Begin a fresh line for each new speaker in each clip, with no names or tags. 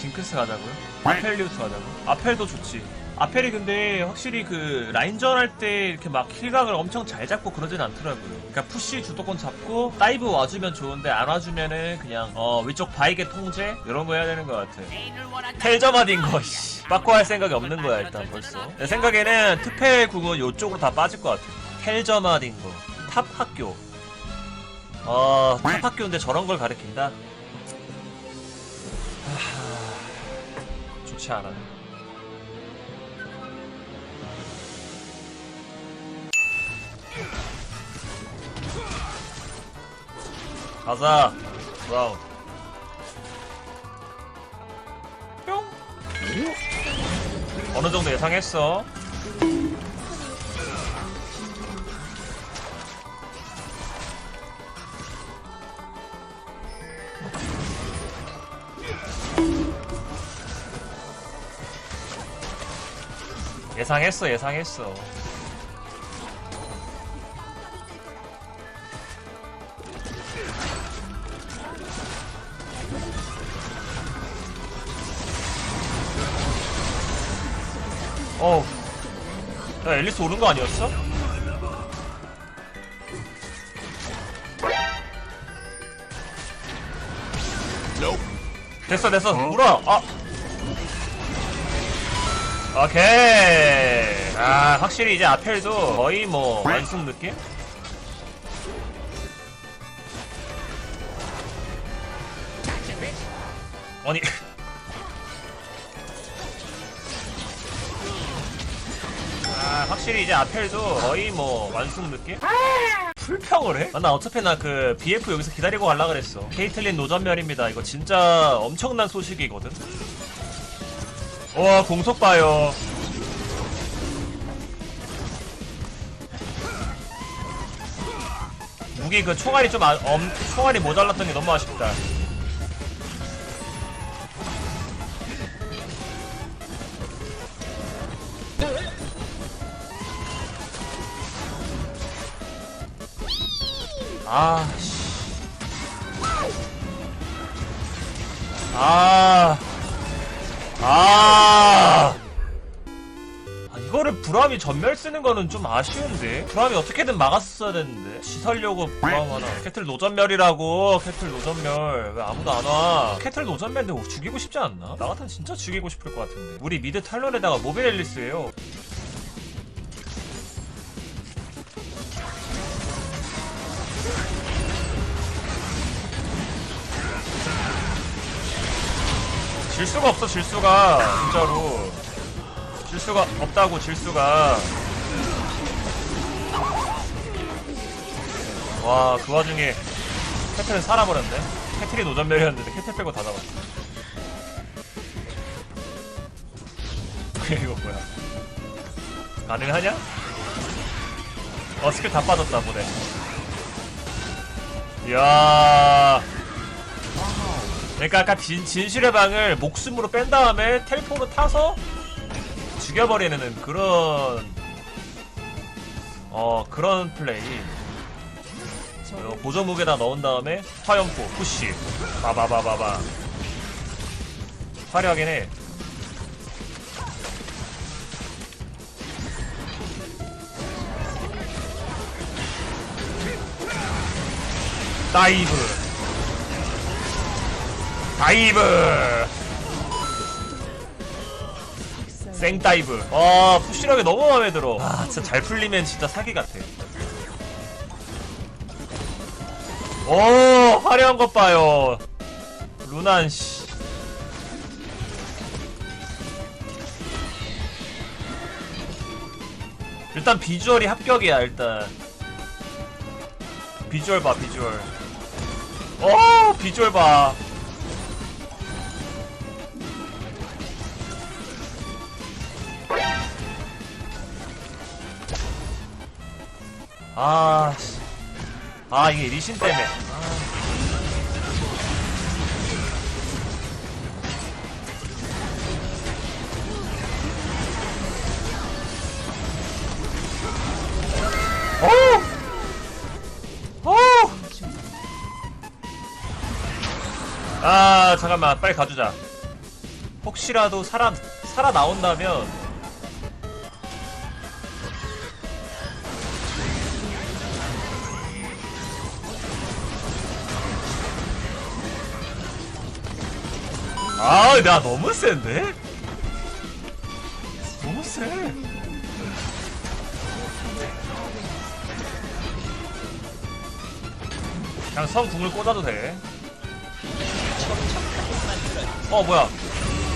징크스 가자고요? 아펠리우스 가자고? 아펠도 좋지. 아펠이 근데 확실히 그 라인전 할 때 이렇게 막 킬각을 엄청 잘 잡고 그러진 않더라고요. 그러니까 푸시 주도권 잡고 다이브 와주면 좋은데 안 와주면은 그냥 어 위쪽 바이게 통제 이런 거 해야 되는 것 같아. 텔저마딘 거 씨. 빠꾸 할 생각이 없는 거야 일단 벌써. 내 생각에는 투펠 국은 요쪽으로 다 빠질 것 같아. 텔저마딘 거. 탑 학교. 어, 탑 학교인데 저런 걸 가르친다? 좋지 않아. 가자. 브라운. 뿅. 어느 정도 예상했어. 예상했어, 예상했어. 어. 야, 앨리스 오른 거 아니었어? 됐어, 됐어. 물어. 아. 오케이. 아, 확실히 이제 아펠도 거의 뭐 완숙 느낌? 아니. 아, 확실히 이제 아펠도 거의 뭐 완숙 느낌? 풀평을 해? 아, 나 어차피 나 그 BF 여기서 기다리고 갈라 그랬어. 케이틀린 노전멸입니다. 이거 진짜 엄청난 소식이거든. 와, 공속 봐요. 무기 그 총알이 좀 아, 엄, 총알이 모자랐던 게 너무 아쉽다. 아, 씨. 아. 아. 아, 이거를 브람이 전멸 쓰는 거는 좀 아쉬운데? 브람이 어떻게든 막았어야 되는데. 시설려고 브람 하나. 캐틀 노전멸이라고. 캐틀 노전멸. 왜 아무도 안 와? 캐틀 노전멸인데 뭐 죽이고 싶지 않나? 나 같으면 진짜 죽이고 싶을 것 같은데. 우리 미드 탈론에다가 모빌 앨리스예요. 질 수가 없어 질 수가. 진짜로. 질 수가 없다고 질 수가. 와 그 와중에 캐틀은 살아버렸네. 캐틀이 노전멸이었는데 캐틀 빼고 다 잡았어 이거 뭐야? 가능하냐? 어 스킬 다 빠졌다 보네 이야 그러니까 아까 진, 진실의 방을 목숨으로 뺀 다음에 텔포로 타서 죽여버리는 그런 어 그런 플레이. 어, 고정 무게다 넣은 다음에 화염포 푸시. 바바바바바. 화려하긴 해. 다이브 다이브. 생다이브. 아 푸시력이 너무 마음에 들어. 아 진짜 잘 풀리면 진짜 사기 같아 오 화려한 것 봐요. 루난 씨. 일단 비주얼이 합격이야 일단. 비주얼 봐 비주얼. 오 비주얼 봐 아, 씨. 아 이게 리신 때문에. 오! 오! 아 잠깐만 빨리 가주자. 혹시라도 살아 살아 나온다면 아, 나 너무 센데? 너무 세. 그냥 성 궁을 꽂아도 돼. 어, 뭐야?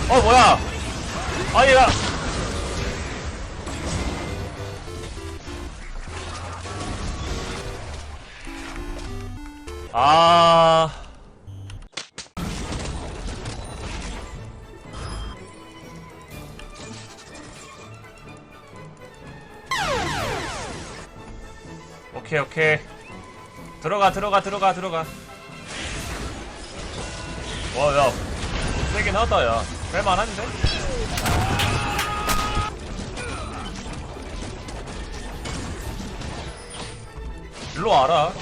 어, 뭐야? 아니, 나. 아. 오케이, 오케이. 들어가, 들어가, 들어가, 들어가. 와, 야. 세긴 하다, 야. 할만한데? 일로 와라.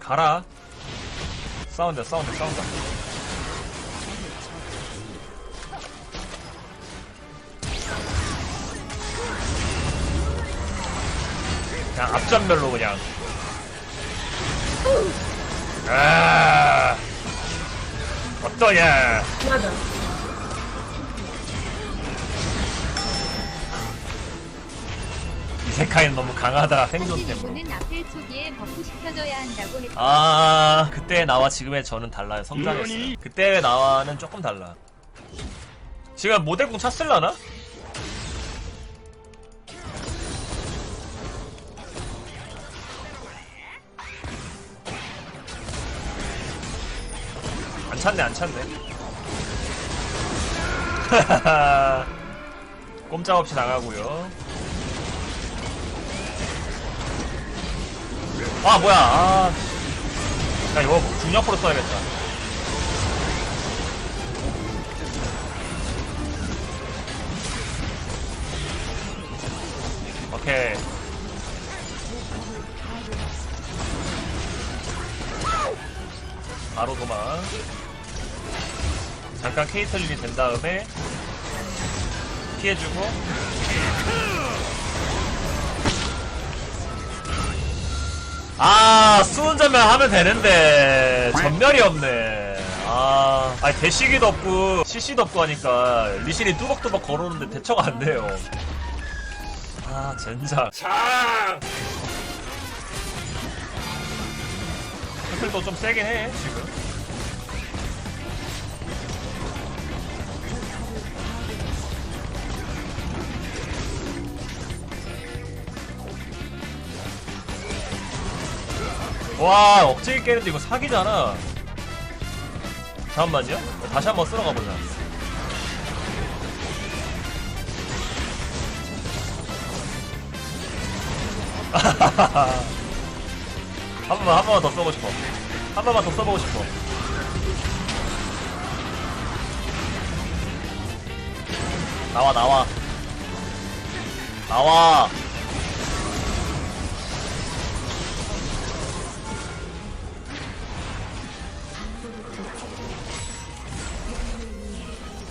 가라. 싸운다, 싸운다, 싸운다. 그냥 앞전멸로 그냥. 아, 어떠냐?
맞아.
이세카이는 너무 강하다 생존 때문에.
는 앞에 초기에 버프 시켜줘야 한다고 했
아, 그때 나와 지금의 저는 달라요. 성장했어요. 그때 나와는 조금 달라. 지금 모델궁 찼을라나? 찼네, 안 찼네. 꼼짝없이 나가고요. 아 뭐야 아. 야 이거 중력으로 써야겠다 오케이 바로 도망 잠깐 케이틀린이 된 다음에 피해주고 아, 수은 전멸 하면 되는데, 전멸이 없네. 아, 아니, 대시기도 없고, CC도 없고 하니까, 리신이 뚜벅뚜벅 걸어오는데 대처가 안 돼요. 아, 젠장. 장! 태클도 좀 세긴 해, 지금. 와 억제기 깨는데 이거 사기잖아. 잠깐만요. 다시 한번 쓸어 가 보자. 한 번만 한 번만 더 써보고 싶어. 한 번만 더 써보고 싶어. 나와 나와. 나와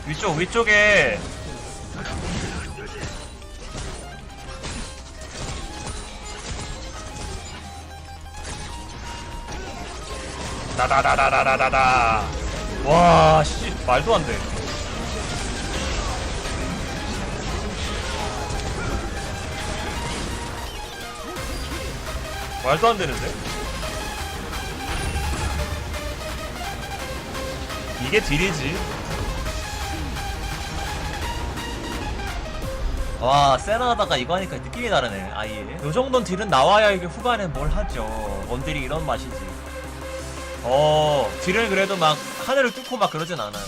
위쪽 위쪽에. 다다다다다다다 와 씨 말도 안돼. 말도 안 되는데? 이게 딜이지 와 세나 하다가 이거 하니까 느낌이 다르네 아예. 요 정도는 딜은 나와야 이게 후반에 뭘 하죠. 원딜이 이런 맛이지. 어 딜은 그래도 막 하늘을 뚫고 막 그러진 않아요